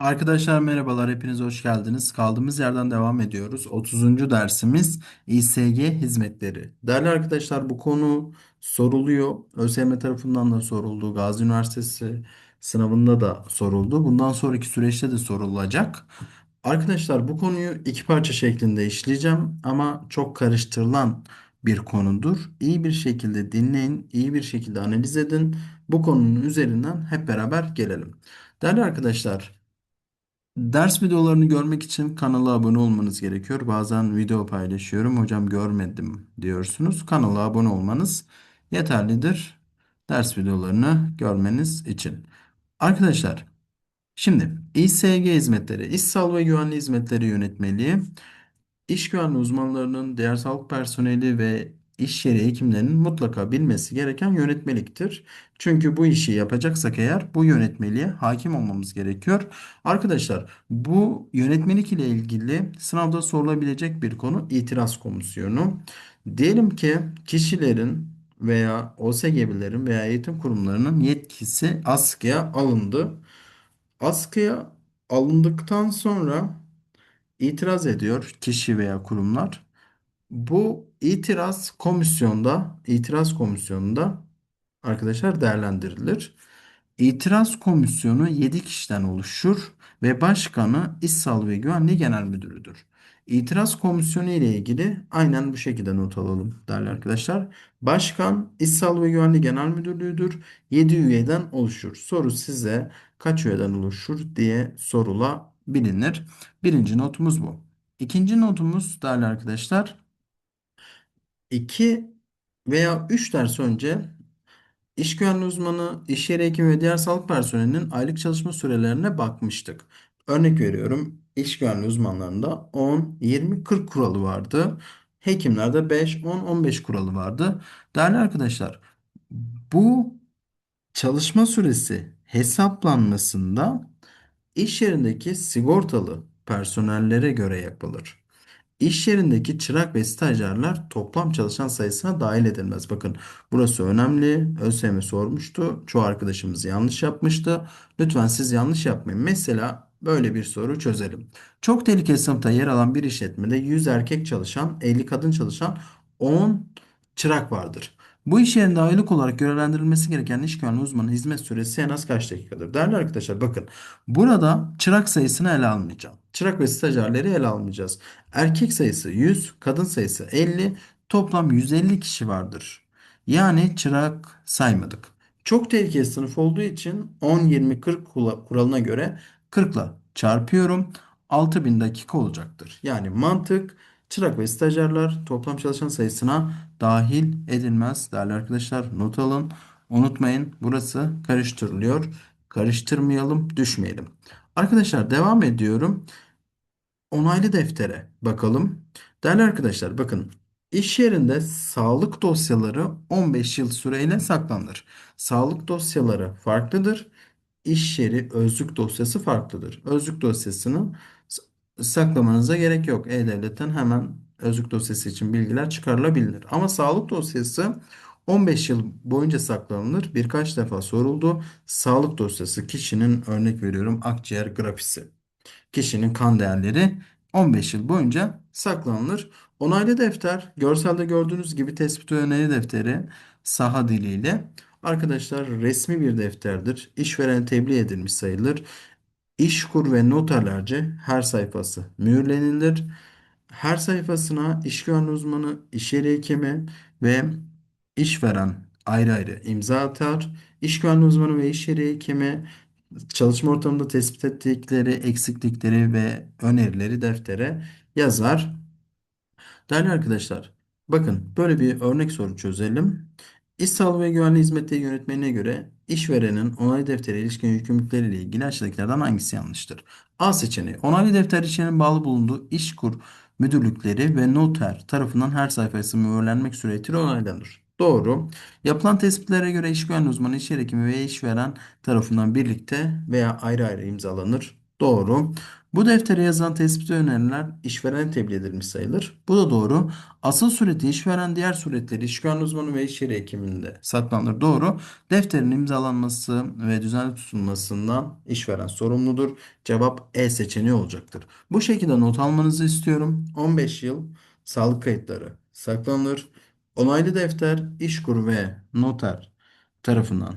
Arkadaşlar merhabalar, hepiniz hoş geldiniz. Kaldığımız yerden devam ediyoruz. 30. dersimiz İSG hizmetleri. Değerli arkadaşlar bu konu soruluyor. ÖSYM tarafından da soruldu. Gazi Üniversitesi sınavında da soruldu. Bundan sonraki süreçte de sorulacak. Arkadaşlar bu konuyu iki parça şeklinde işleyeceğim ama çok karıştırılan bir konudur. İyi bir şekilde dinleyin, iyi bir şekilde analiz edin. Bu konunun üzerinden hep beraber gelelim. Değerli arkadaşlar, Ders videolarını görmek için kanala abone olmanız gerekiyor. Bazen video paylaşıyorum. Hocam görmedim diyorsunuz. Kanala abone olmanız yeterlidir. Ders videolarını görmeniz için. Arkadaşlar, şimdi İSG hizmetleri, İş Sağlığı ve Güvenliği Hizmetleri Yönetmeliği İş güvenliği uzmanlarının, diğer sağlık personeli ve iş yeri hekimlerinin mutlaka bilmesi gereken yönetmeliktir. Çünkü bu işi yapacaksak eğer bu yönetmeliğe hakim olmamız gerekiyor. Arkadaşlar bu yönetmelik ile ilgili sınavda sorulabilecek bir konu itiraz komisyonu. Diyelim ki kişilerin veya OSGB'lerin veya eğitim kurumlarının yetkisi askıya alındı. Askıya alındıktan sonra itiraz ediyor kişi veya kurumlar. Bu itiraz komisyonda, itiraz komisyonunda arkadaşlar değerlendirilir. İtiraz komisyonu 7 kişiden oluşur ve başkanı İş Sağlığı ve Güvenliği Genel Müdürüdür. İtiraz komisyonu ile ilgili aynen bu şekilde not alalım değerli arkadaşlar. Başkan İş Sağlığı ve Güvenliği Genel Müdürlüğü'dür. 7 üyeden oluşur. Soru size kaç üyeden oluşur diye sorulabilir. Birinci notumuz bu. İkinci notumuz değerli arkadaşlar 2 veya 3 ders önce İş güvenliği uzmanı, iş yeri hekimi ve diğer sağlık personelinin aylık çalışma sürelerine bakmıştık. Örnek veriyorum. İş güvenliği uzmanlarında 10, 20, 40 kuralı vardı. Hekimlerde 5, 10, 15 kuralı vardı. Değerli arkadaşlar, bu çalışma süresi hesaplanmasında iş yerindeki sigortalı personellere göre yapılır. İş yerindeki çırak ve stajyerler toplam çalışan sayısına dahil edilmez. Bakın burası önemli. ÖSYM sormuştu. Çoğu arkadaşımız yanlış yapmıştı. Lütfen siz yanlış yapmayın. Mesela böyle bir soru çözelim. Çok tehlikeli sınıfta yer alan bir işletmede 100 erkek çalışan, 50 kadın çalışan 10 çırak vardır. Bu iş yerinde aylık olarak görevlendirilmesi gereken iş güvenliği uzmanı hizmet süresi en az kaç dakikadır? Değerli arkadaşlar bakın burada çırak sayısını ele almayacağım. Çırak ve stajyerleri ele almayacağız. Erkek sayısı 100, kadın sayısı 50, toplam 150 kişi vardır. Yani çırak saymadık. Çok tehlikeli sınıf olduğu için 10, 20, 40 kula- kuralına göre 40 ile çarpıyorum. 6000 dakika olacaktır. Yani mantık çırak ve stajyerler toplam çalışan sayısına dahil edilmez. Değerli arkadaşlar not alın. Unutmayın burası karıştırılıyor. Karıştırmayalım, düşmeyelim. Arkadaşlar devam ediyorum. Onaylı deftere bakalım. Değerli arkadaşlar bakın iş yerinde sağlık dosyaları 15 yıl süreyle saklanır. Sağlık dosyaları farklıdır. İş yeri özlük dosyası farklıdır. Özlük dosyasını saklamanıza gerek yok. E-Devlet'ten hemen özlük dosyası için bilgiler çıkarılabilir. Ama sağlık dosyası 15 yıl boyunca saklanılır. Birkaç defa soruldu. Sağlık dosyası kişinin örnek veriyorum akciğer grafisi kişinin kan değerleri 15 yıl boyunca saklanılır. Onaylı defter, görselde gördüğünüz gibi tespit öneri defteri saha diliyle arkadaşlar resmi bir defterdir. İşveren tebliğ edilmiş sayılır. İşkur ve noterlerce her sayfası mühürlenilir. Her sayfasına iş güvenliği uzmanı, iş yeri hekimi ve işveren ayrı ayrı imza atar. İş güvenliği uzmanı ve iş yeri hekimi çalışma ortamında tespit ettikleri eksiklikleri ve önerileri deftere yazar. Değerli arkadaşlar, bakın böyle bir örnek soru çözelim. İş sağlığı ve güvenliği hizmetleri yönetmeliğine göre işverenin onay defteri ilişkin yükümlülükleriyle ilgili aşağıdakilerden hangisi yanlıştır? A seçeneği. Onaylı defter içinin bağlı bulunduğu işkur müdürlükleri ve noter tarafından her sayfası mühürlenmek suretiyle onaylanır. Doğru. Yapılan tespitlere göre iş güvenliği uzmanı, iş yeri hekimi ve işveren tarafından birlikte veya ayrı ayrı imzalanır. Doğru. Bu deftere yazılan tespit öneriler işverene tebliğ edilmiş sayılır. Bu da doğru. Asıl sureti işveren diğer suretleri işgüven uzmanı ve iş yeri hekiminde saklanır. Doğru. Defterin imzalanması ve düzenli tutulmasından işveren sorumludur. Cevap E seçeneği olacaktır. Bu şekilde not almanızı istiyorum. 15 yıl sağlık kayıtları saklanır. Onaylı defter işkur ve noter tarafından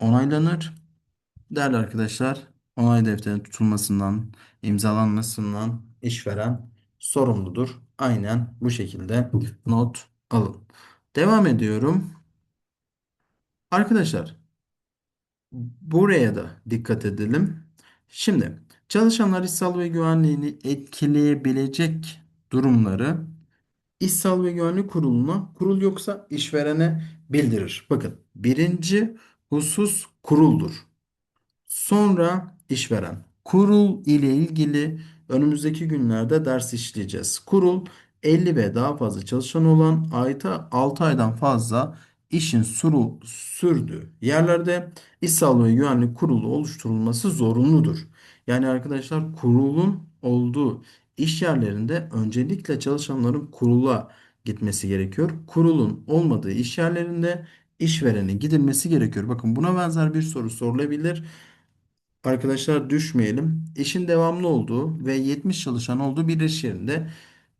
onaylanır. Değerli arkadaşlar, onay defterinin tutulmasından, imzalanmasından işveren sorumludur. Aynen bu şekilde not alın. Devam ediyorum. Arkadaşlar, buraya da dikkat edelim. Şimdi çalışanlar iş sağlığı ve güvenliğini etkileyebilecek durumları İş Sağlığı ve Güvenlik Kurulu'na, kurul yoksa işverene bildirir. Bakın, birinci husus kuruldur. Sonra işveren. Kurul ile ilgili önümüzdeki günlerde ders işleyeceğiz. Kurul 50 ve daha fazla çalışan olan ayda 6 aydan fazla işin suru, sürdüğü yerlerde İş Sağlığı ve Güvenlik Kurulu oluşturulması zorunludur. Yani arkadaşlar kurulun olduğu iş yerlerinde öncelikle çalışanların kurula gitmesi gerekiyor. Kurulun olmadığı iş yerlerinde işverenin gidilmesi gerekiyor. Bakın buna benzer bir soru sorulabilir. Arkadaşlar düşmeyelim. İşin devamlı olduğu ve 70 çalışan olduğu bir iş yerinde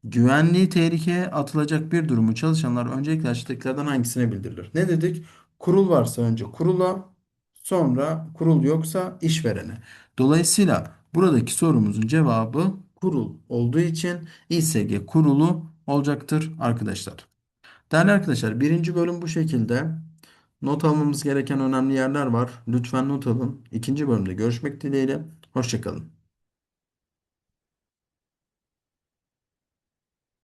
güvenliği tehlikeye atılacak bir durumu çalışanlar öncelikle aşağıdakilerden hangisine bildirilir? Ne dedik? Kurul varsa önce kurula, sonra kurul yoksa işverene. Dolayısıyla buradaki sorumuzun cevabı kurul olduğu için İSG kurulu olacaktır arkadaşlar. Değerli arkadaşlar birinci bölüm bu şekilde. Not almamız gereken önemli yerler var. Lütfen not alın. İkinci bölümde görüşmek dileğiyle. Hoşçakalın.